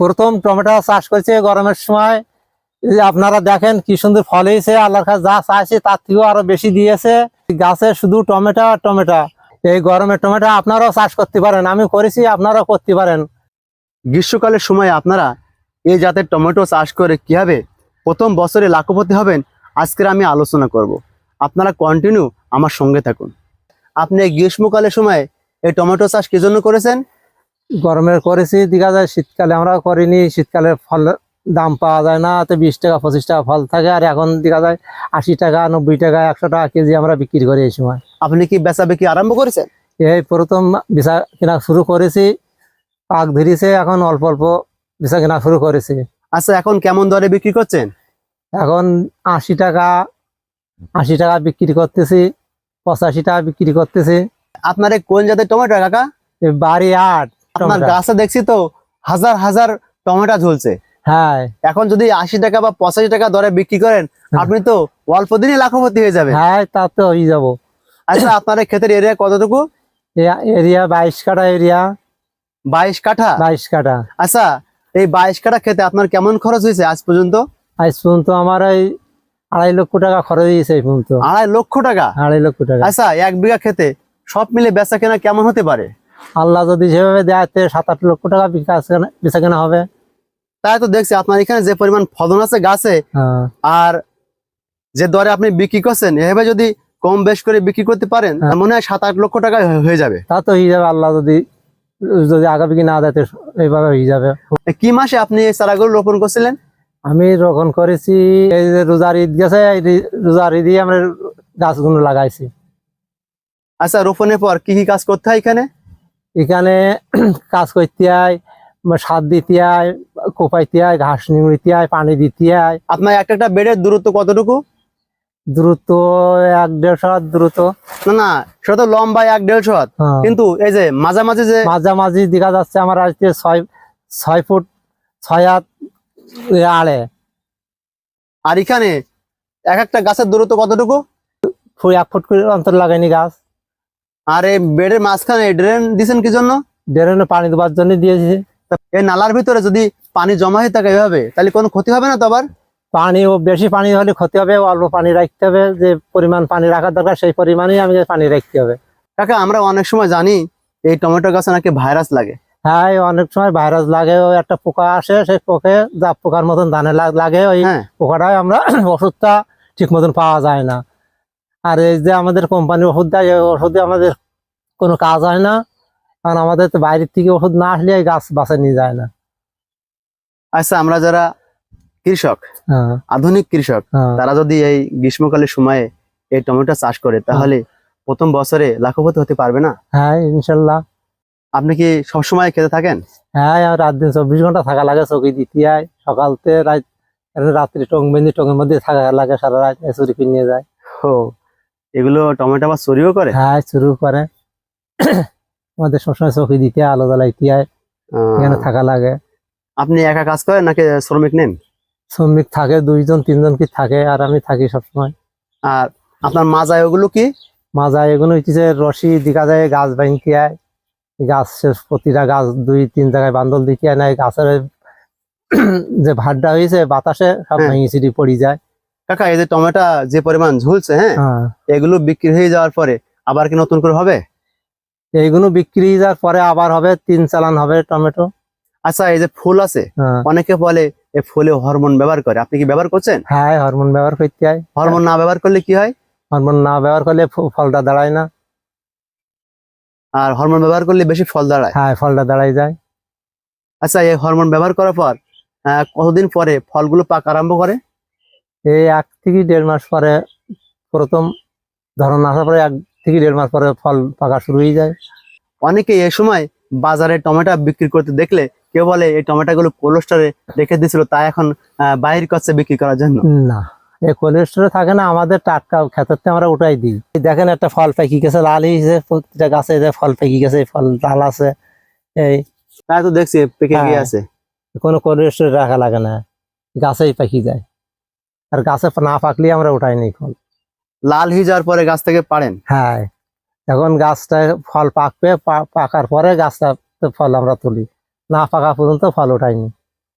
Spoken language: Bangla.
প্রথম টমেটো চাষ করেছে গরমের সময়। আপনারা দেখেন কি সুন্দর ফল হয়েছে, আল্লাহর কাছে যা চাইছে তার থেকেও আরও বেশি দিয়েছে। গাছে শুধু টমেটো আর টমেটো। এই গরমের টমেটো আপনারাও চাষ করতে পারেন, আমি করেছি, আপনারাও করতে পারেন। গ্রীষ্মকালের সময় আপনারা এই জাতের টমেটো চাষ করে কীভাবে প্রথম বছরে লাখপতি হবেন, আজকের আমি আলোচনা করব। আপনারা কন্টিনিউ আমার সঙ্গে থাকুন। আপনি গ্রীষ্মকালের সময় এই টমেটো চাষ কি জন্য করেছেন? গরমের করেছি দেখা যায় শীতকালে আমরা করিনি শীতকালে ফল দাম পাওয়া যায় না তো বিশ টাকা পঁচিশ টাকা ফল থাকে আর এখন দেখা যায় আশি টাকা নব্বই টাকা একশো টাকা কেজি আমরা বিক্রি করি এই সময়। আপনি কি বেচা বিক্রি আরম্ভ করেছেন? এই প্রথম বেচা কেনা শুরু করেছি পাক ধরেছে এখন অল্প অল্প বেচা কেনা শুরু করেছি। আচ্ছা এখন কেমন দরে বিক্রি করছেন? এখন আশি টাকা আশি টাকা বিক্রি করতেছি পঁচাশি টাকা বিক্রি করতেছি। আপনার কোন জাতের টমেটো কাকা? বাড়ি আট। আপনার গাছে দেখছি তো হাজার হাজার টমেটো ঝুলছে। হ্যাঁ। এখন যদি আশি টাকা বা পঁচাশি টাকা দরে বিক্রি করেন আপনি তো অল্প দিনই লাখপতি হয়ে যাবে হ্যাঁ তা তো হয়ে যাব। আচ্ছা আপনার ক্ষেতের এরিয়া কতটুকু? এরিয়া বাইশ কাটা এরিয়া বাইশ কাঠা? বাইশ কাটা আচ্ছা এই বাইশ কাঠা খেতে আপনার কেমন খরচ হয়েছে আজ পর্যন্ত? আজ পর্যন্ত আমার এই আড়াই লক্ষ টাকা খরচ হয়েছে এই পর্যন্ত। আড়াই লক্ষ টাকা? আড়াই লক্ষ টাকা। আচ্ছা এক বিঘা খেতে সব মিলে বেচা কেনা কেমন হতে পারে? আল্লাহ যদি যেভাবে দেয় তে সাত আট লক্ষ টাকা বেচা কেনা হবে। তাই তো দেখছি আপনার এখানে যে পরিমাণ ফলন আছে গাছে হ্যাঁ। আর যে দরে আপনি বিক্রি করছেন এভাবে যদি কম বেশ করে বিক্রি করতে পারেন হ্যাঁ। মনে হয় সাত আট লক্ষ টাকা হয়ে যাবে। তা তো হয়ে যাবে আল্লাহ যদি যদি আগামী না দেয় এইভাবে হয়ে যাবে। কি মাসে আপনি এই চারাগুলো রোপণ করছিলেন? আমি রোপণ করেছি এই যে রোজার ঈদ গেছে রোজার ঈদই আমরা গাছগুলো লাগাইছি। আচ্ছা রোপণের পর কি কি কাজ করতে হয় এখানে? এখানে কাজ করতে হয় সার দিতে হয় কোপাইতে হয় ঘাস নিংড়িতে হয় পানি দিতে হয়। আপনার একটা একটা বেডের দূরত্ব কতটুকু? দ্রুত এক দেড়শো হাত দ্রুত না না সেটা তো লম্বা এক দেড়শো হাত হ্যাঁ। কিন্তু এই যে মাঝামাঝি যে মাঝামাঝি দেখা যাচ্ছে আমার আজকে ছয় ছয় ফুট ছয় হাত আড়ে। আর এখানে এক একটা গাছের দূরত্ব কতটুকু? এক ফুট করে অন্তর লাগাইনি গাছ। আর এই বেডের মাঝখানে ড্রেন দিছেন কি জন্য? ড্রেনে পানি দেওয়ার জন্য দিয়েছি। এই নালার ভিতরে যদি পানি জমা হয়ে থাকে এভাবে তাহলে কোনো ক্ষতি হবে না তো আবার? পানি ও বেশি পানি হলে ক্ষতি হবে অল্প পানি রাখতে হবে যে পরিমাণ পানি রাখার দরকার সেই পরিমাণেই আমি পানি রাখতে হবে। কাকা আমরা অনেক সময় জানি এই টমেটো গাছে নাকি ভাইরাস লাগে। হ্যাঁ অনেক সময় ভাইরাস লাগে ওই একটা পোকা আসে সেই পোকে যা পোকার মতন ধানে লাগে ওই হ্যাঁ। পোকাটাই আমরা ওষুধটা ঠিক মতন পাওয়া যায় না। আর এই যে আমাদের কোম্পানির ওষুধ দেয় ওষুধে আমাদের কোনো কাজ হয় না। কারণ আমাদের তো বাইরের থেকে ওষুধ না আসলে গাছ বাঁচা নিয়ে যায় না। আচ্ছা আমরা যারা কৃষক হ্যাঁ। আধুনিক কৃষক হ্যাঁ। তারা যদি এই গ্রীষ্মকালের সময়ে এই টমেটো চাষ করে তাহলে প্রথম বছরে লাখপতি হতে পারবে না? হ্যাঁ ইনশাল্লাহ। আপনি কি সবসময় খেতে থাকেন? হ্যাঁ রাত দিন চব্বিশ ঘণ্টা থাকা লাগে চৌকি দিতে হয় সকালতে রাত রাত্রি টং বেঁধে টঙের মধ্যে থাকা লাগে সারা রাত চুরি কিনে নিয়ে যায়। ও এগুলো টমেটো আবার চুরিও করে? হ্যাঁ শুরু করে। আমাদের সবসময় চৌকি দিতে আলো জ্বালাইতে হয় এখানে থাকা লাগে। আপনি একা কাজ করেন নাকি শ্রমিক নেন? শ্রমিক থাকে দুইজন তিনজন কি থাকে আর আমি থাকি সবসময়। আর আপনার মাজায় ওগুলো কি? মাজা এগুলো হচ্ছে রশি দেখা যায় গাছ ভাঙতে হয়। গাছের প্রতিটা গাছ দুই তিন জায়গায় বান্দল দিতে হয় না। গাছের যে ভাড্ডা হয়েছে বাতাসে সব হ্যাঁ। ভেঙে পড়ে যায়। কাকা এই যে টমেটো যে পরিমাণ ঝুলছে হ্যাঁ হ্যাঁ। এগুলো বিক্রি হয়ে যাওয়ার পরে আবার কি নতুন করে হবে? এইগুলো বিক্রি হয়ে যাওয়ার পরে আবার হবে তিন চালান হবে টমেটো। আচ্ছা এই যে ফুল আছে হ্যাঁ। অনেকে বলে এই ফুলে হরমোন ব্যবহার করে আপনি কি ব্যবহার করছেন? হ্যাঁ হরমোন ব্যবহার করতে হয়। হরমোন না ব্যবহার করলে কি হয়? হরমোন না ব্যবহার করলে ফলটা দাঁড়ায় না। আর হরমোন ব্যবহার করলে বেশি ফল দাঁড়ায়। হ্যাঁ ফলটা দাঁড়ায় যায়। আচ্ছা এই হরমোন ব্যবহার করার পর কতদিন পরে ফলগুলো পাক আরম্ভ করে? এই এক থেকে দেড় মাস পরে প্রথম ধরন আসার পরে এক থেকে দেড় মাস পরে ফল পাকা শুরু হয়ে যায়। অনেকে এই সময় বাজারে টমেটো বিক্রি করতে দেখলে কেউ বলে এই টমেটো গুলো কোলেস্টারে রেখে দিয়েছিল তাই এখন বাহির করছে বিক্রি করার জন্য। না এই কোলেস্টোরে থাকে না আমাদের টাটকা খেতে আমরা উঠাই দিই। দেখেন একটা ফল পেকি গেছে লাল হয়েছে প্রতিটা গাছে ফল পেকি গেছে ফল লাল আছে এই তাই তো দেখছি পেকে গিয়ে হ্যাঁ। আছে। কোনো কোলেস্টোরে রাখা লাগে না গাছেই পাকি যায়। আর গাছে না পাকলে আমরা উঠাই নি ফল লাল হয়ে যাওয়ার পরে গাছ থেকে পারেন হ্যাঁ এখন গাছটা ফল পাকবে পাকার পরে গাছটা ফল আমরা তুলি। না পাকা পর্যন্ত ফল উঠাইনি।